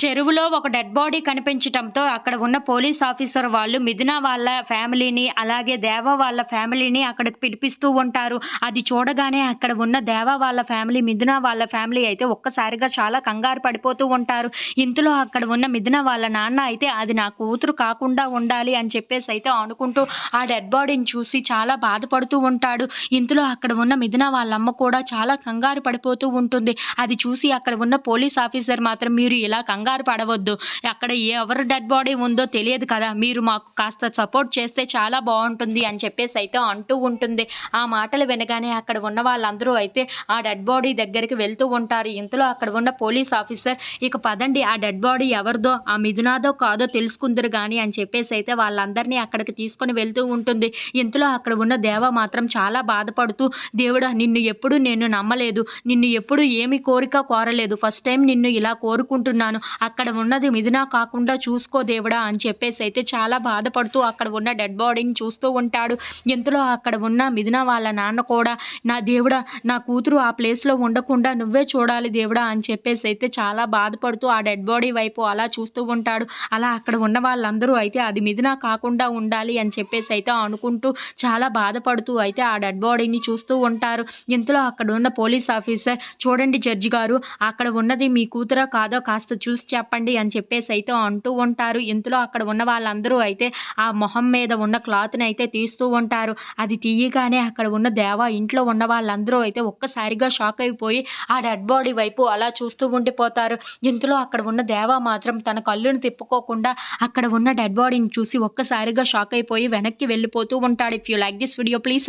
చెరువులో ఒక dead body కనిపించటంతో అక్కడ ఉన్న పోలీస్ ఆఫీసర్ వాళ్ళు మిథున వాళ్ళ ఫ్యామిలీని అలాగే దేవ వాళ్ళ ఫ్యామిలీని అక్కడికి పిలిపిస్తూ ఉంటారు. అది చూడగానే అక్కడ ఉన్న దేవ వాళ్ళ ఫ్యామిలీ మిథున వాళ్ళ ఫ్యామిలీ అయితే ఒక్కసారిగా చాలా కంగారు పడిపోతూ ఉంటారు. ఇంతలో అక్కడ ఉన్న మిథున వాళ్ళ నాన్న అయితే అది నా కూతురు కాకుండా ఉండాలి అని చెప్పేసి అయితే అనుకుంటూ ఆ డెడ్ బాడీని చూసి చాలా బాధపడుతూ ఉంటాడు. ఇంతలో అక్కడ ఉన్న మిథున వాళ్ళ అమ్మ కూడా చాలా కంగారు పడిపోతూ ఉంటుంది. అది చూసి అక్కడ ఉన్న పోలీస్ ఆఫీసర్ మాత్రం మీరు ఇలా కంగారు పడవద్దు. అక్కడ ఎవరు డెడ్ బాడీ ఉందో తెలియదు కదా. మీరు మాకు కాస్త సపోర్ట్ చేస్తే చాలా బాగుంటుంది అని చెప్పేసి అయితే అంటూ ఉంటుంది. ఆ మాటలు వినగానే అక్కడ ఉన్న వాళ్ళందరూ అయితే ఆ డెడ్ బాడీ దగ్గరికి వెళ్తూ ఉంటారు. ఇంతలో అక్కడ ఉన్న పోలీస్ ఆఫీసర్ ఇక పదండి ఆ డెడ్ బాడీ ఎవరిదో ఆ మిథునాదో కాదో తెలుసుకుందరు కానీ అని చెప్పేసి అయితే వాళ్ళందరినీ అక్కడికి తీసుకొని వెళ్తూ ఉంటుంది. ఇంతలో అక్కడ ఉన్న దేవ మాత్రం చాలా బాధపడుతూ దేవుడా నిన్ను ఎప్పుడు నేను నమ్మలేదు. నిన్ను ఎప్పుడు ఏమి కోరిక కోరలేదు. ఫస్ట్ టైం నిన్ను ఇలా కోరుకుంటున్నాను. అక్కడ ఉన్నది మిథునా కాకుండా చూసుకో దేవుడా అని చెప్పేసి అయితే చాలా బాధపడుతూ అక్కడ ఉన్న డెడ్ బాడీని చూస్తూ ఉంటాడు. ఇంతలో అక్కడ ఉన్న మిథున వాళ్ళ నాన్న కూడా నా దేవుడా నా కూతురు ఆ ప్లేస్లో ఉండకుండా నువ్వే చూడాలి దేవుడా అని చెప్పేసి అయితే చాలా బాధపడుతూ ఆ డెడ్ బాడీ వైపు అలా చూస్తూ ఉంటాడు. అలా అక్కడ ఉన్న వాళ్ళందరూ అయితే అది మిథున కాకుండా ఉండాలి అని చెప్పేసి అయితే అనుకుంటూ చాలా బాధపడుతూ అయితే ఆ డెడ్ బాడీని చూస్తూ ఉంటారు. ఇంతలో అక్కడ ఉన్న పోలీస్ ఆఫీసర్ చూడండి జడ్జి గారు అక్కడ ఉన్నది మీ కూతురా కాదో కాస్త చూసి చెప్పండి అని చెప్పేసి అయితే అంటూ ఉంటారు. ఇంతలో అక్కడ ఉన్న వాళ్ళందరూ అయితే ఆ మొహం మీద ఉన్న క్లాత్ని అయితే తీస్తూ ఉంటారు. అది తీయగానే అక్కడ ఉన్న దేవ ఇంట్లో ఉన్న వాళ్ళందరూ అయితే ఒక్కసారిగా షాక్ అయిపోయి ఆ డెడ్ బాడీ వైపు అలా చూస్తూ ఉండిపోతారు. ఇంతలో అక్కడ ఉన్న దేవ మాత్రం తన కళ్ళును తిప్పుకోకుండా అక్కడ ఉన్న డెడ్ బాడీని చూసి ఒక్కసారిగా షాక్ అయిపోయి వెనక్కి వెళ్ళిపోతూ ఉంటాడు. If you like this video please